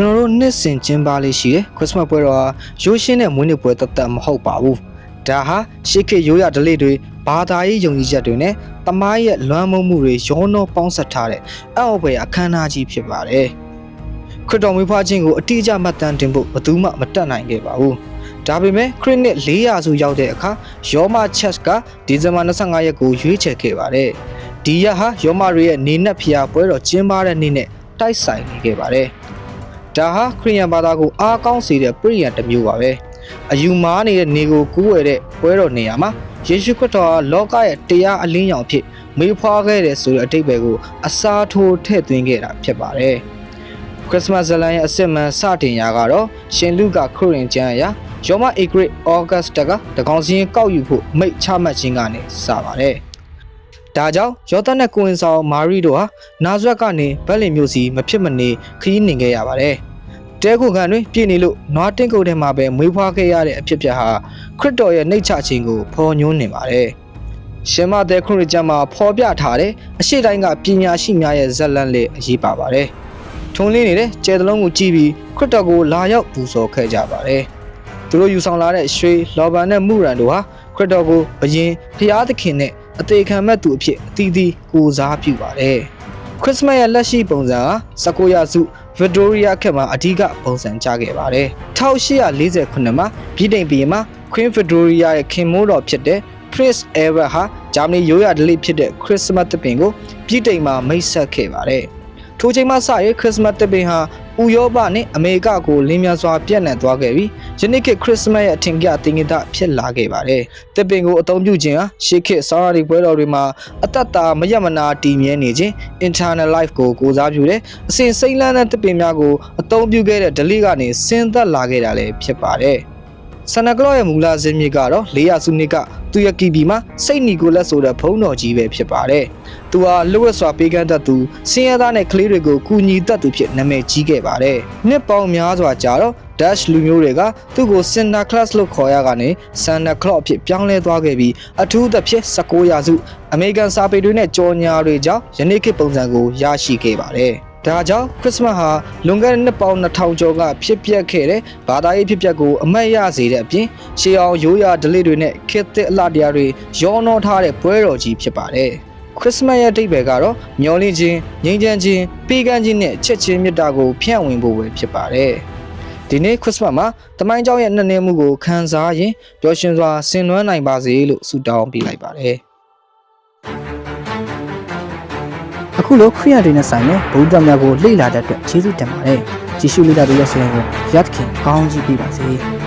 ကျွန်တော်တို့နှစ်စဉ်ကျင်းပလေးရှိတယ်ခရစ်စမတ်ပွဲတော်ဟာရိုးရှင်းတဲ့မွေးနေ့ပွဲတသက်မဟုတ်ပါဘူးဒါဟာရှေးခေတ်ရိုးရာဓလေ့တွေဘာသာရေးယုံကြည်ချက်တွေနဲ့တမိုင်းရဲ့လွမ်းမိုးမှုတွေရောနှောပေါင်းစပ်ထားတဲ့အအောက်ဘွယ်အခမ်းအနားကြီးဖြစ်ပါတယ်ခရစ်တော်မွေးဖွားခြင်းကိုအတိအကျမှတ်တမ်းတင်ဖို့ဘယ်သူမှမတတ်နိုင်ခဲ့ပါဘူးဒါပေမဲ့ခရစ်နှစ်400စုရောက်တဲ့အခါယောမချက်ကဒီဇင်ဘာ25ရက်ကိုရွေးချယ်ခဲ့ပါတယ်ဒီရက်ဟာယောမတွေရဲ့နေနက်ဖျားပွဲတော်ကျင်းပတဲ့နေ့နဲ့တိုက်ဆိုင်နေခဲ့ပါတယ် ဒါဟာခရိယန်ဘာသာကိုအားကောင်းစေတဲ့ပြည့်ရန်တစ်မျိုးပါပဲအယူမားနေတဲ့နေကိုကူးဝယ်တဲ့ပွဲတော်နေရာမှာယေရှုခရစ်တော်ဟာလောကရဲ့တရားအလင်းရောင်ဖြစ်မေးဖွားခဲ့တဲ့ဆိုတဲ့အတိတ်ပဲကိုအစားထိုးထည့်သွင်းခဲ့တာဖြစ်ပါတယ်ခရစ်စမတ်ဇလန်ရဲ့အစစ်မှန်စတင်ရာကတော့ရှင်လူကခရစ်ရင်ကျမ်းအရာယောမအေဂရစ်ဩဂတ်စ်တကတကောင်စင်းကောက်ယူဖို့မိတ်ချမှတ်ခြင်းကနေစပါတယ်။ ဒါကြောင့်ယောသနဲ့ကိုဝင်ဆောင်မာရီတို့ဟာနာဇရက်ကနေဗက်လင်မြို့စီမဖြစ်မနေခရီးနှင်ခဲ့ရပါတယ်။တဲခုခံတွင်ပြည်နေလို့နွားတင်းကုတ်ထဲမှာပဲမွေးဖွားခဲ့ရတဲ့အဖြစ်ပြက်ဟာခရစ်တော်ရဲ့နှိတ်ချခြင်းကိုဖော်ညွှန်းနေပါတယ်။ရှင်မသက်ခရစ်ကျမ်းမှာဖော်ပြထားတဲ့အရှိတိုင်းကပညာရှိများရဲ့ဇက်လန်းလေးအရေးပါပါတယ်။ထုံးလင်းနေတဲ့ကျဲတလုံးကိုကြည့်ပြီးခရစ်တော်ကိုလာရောက်ပူဇော်ခဲ့ကြပါတယ်။သူတို့ယူဆောင်လာတဲ့ရွှေလော်ဘန်နဲ့မူရန်တို့ဟာခရစ်တော်ကိုဘယင်ဖျားသခင်နဲ့ အသေးခံမဲ့သူအဖြစ်အသီးသီးကိုစားပြုပါတယ်။ခရစ်စမတ်ရဲ့လက်ရှိပုံစံဟာ19ရာစုဗစ်တိုးရီးယားခေတ်မှာအဓိကပုံစံကျခဲ့ပါတယ်။1848မှာပြည်တိုင်ပြည်မှာ Queen Victoria ရဲ့ခင်မိုးတော်ဖြစ်တဲ့ Prince Albert ဟာဂျာမနီရိုးရာဓလေ့ဖြစ်တဲ့ခရစ်စမတ်သပင်ကိုပြည်တိုင်မှာမိတ်ဆက်ခဲ့ပါတယ်။ထိုချိန်မှစရဲခရစ်စမတ်သပင်ဟာ ဥရောပနဲ့အမေရိကကိုလင်းမြန်စွာပြန့်နှံ့သွားခဲ့ပြီးယနေ့ခေတ်ခရစ်စမတ်ရဲ့အထင်ကရတင်ကြတာဖြစ်လာခဲ့ပါတယ်။သပင်ကိုအသုံးပြုခြင်းဟာရှေးခေတ်ဆောင်းရာသီပွဲတော်တွေမှာအသက်တာမရမနာတည်မြဲနေခြင်း internal life ကိုကိုစားပြုတဲ့အစဉ်စိမ့်လန်းတဲ့သပင်များကိုအသုံးပြုခဲ့တဲ့ဓလေ့ကနေဆင်းသက်လာခဲ့တာလည်းဖြစ်ပါတယ်။ ဆန်နကလော့ရဲ့မူလဇင်းမြစ်ကတော့400စုနှစ်ကသူရကီဘီမှာစိတ်နီကိုလက်ဆိုတဲ့ဘုံတော်ကြီးပဲဖြစ်ပါတယ်။သူဟာလွတ်ဝက်စွာပေးကမ်းတတ်သူစင်ရသားနဲ့ကလေးတွေကိုကူညီတတ်သူဖြစ်နာမည်ကြီးခဲ့ပါတယ်။နှစ်ပေါင်းများစွာကြာတော့ Dash လူမျိုးတွေကသူ့ကို Santa Claus လို့ခေါ်ရကနေ Santa Claus အဖြစ်ပြောင်းလဲသွားခဲ့ပြီးအထူးသဖြင့်19ရာစုအမေရိကန်စာပေတွေနဲ့ကြော်ညာတွေကြောင့်ယနေ့ခေတ်ပုံစံကိုရရှိခဲ့ပါတယ်။ ဒါကြောင့်ခရစ်စမတ်ဟာလွန်ခဲ့တဲ့နှစ်ပေါင်း2000ကျော်ကဖြစ်ပျက်ခဲ့တဲ့ဘာသာရေးဖြစ်ပျက်ကိုအမတ်ရစေတဲ့အပြင်ရှေးအောင်ရိုးရာဓလေ့တွေနဲ့ခေတ်သစ်အလှတရားတွေရောနှောထားတဲ့ပွဲတော်ကြီးဖြစ်ပါတယ်။ခရစ်စမတ်ရဲ့အဓိပ္ပာယ်ကတော့မျော်လင့်ခြင်း၊ငြိမ်းချမ်းခြင်း၊ပေးကမ်းခြင်းနဲ့ချက်ချင်းမေတ္တာကိုဖြန့်ဝင့်ဖို့ပဲဖြစ်ပါတယ်။ဒီနေ့ခရစ်စမတ်မှာတမိုင်းကျောင်းရဲ့နှစ်နည်းမှုကိုခံစားရင်ပျော်ရွှင်စွာဆင်နွှဲနိုင်ပါစေလို့ဆုတောင်းပေးလိုက်ပါတယ်။ ခုလိုခရိယန်တွေနဲ့ဆိုင်တဲ့ဗုဒ္ဓများကိုလေ့လာတဲ့အတွက်ကျေးဇူးတင်ပါတယ်ကြည့်ရှုလေ့လာတဲ့ရဆိုရင်ကိုရသခင်ကောင်းကြီးပေးပါစေ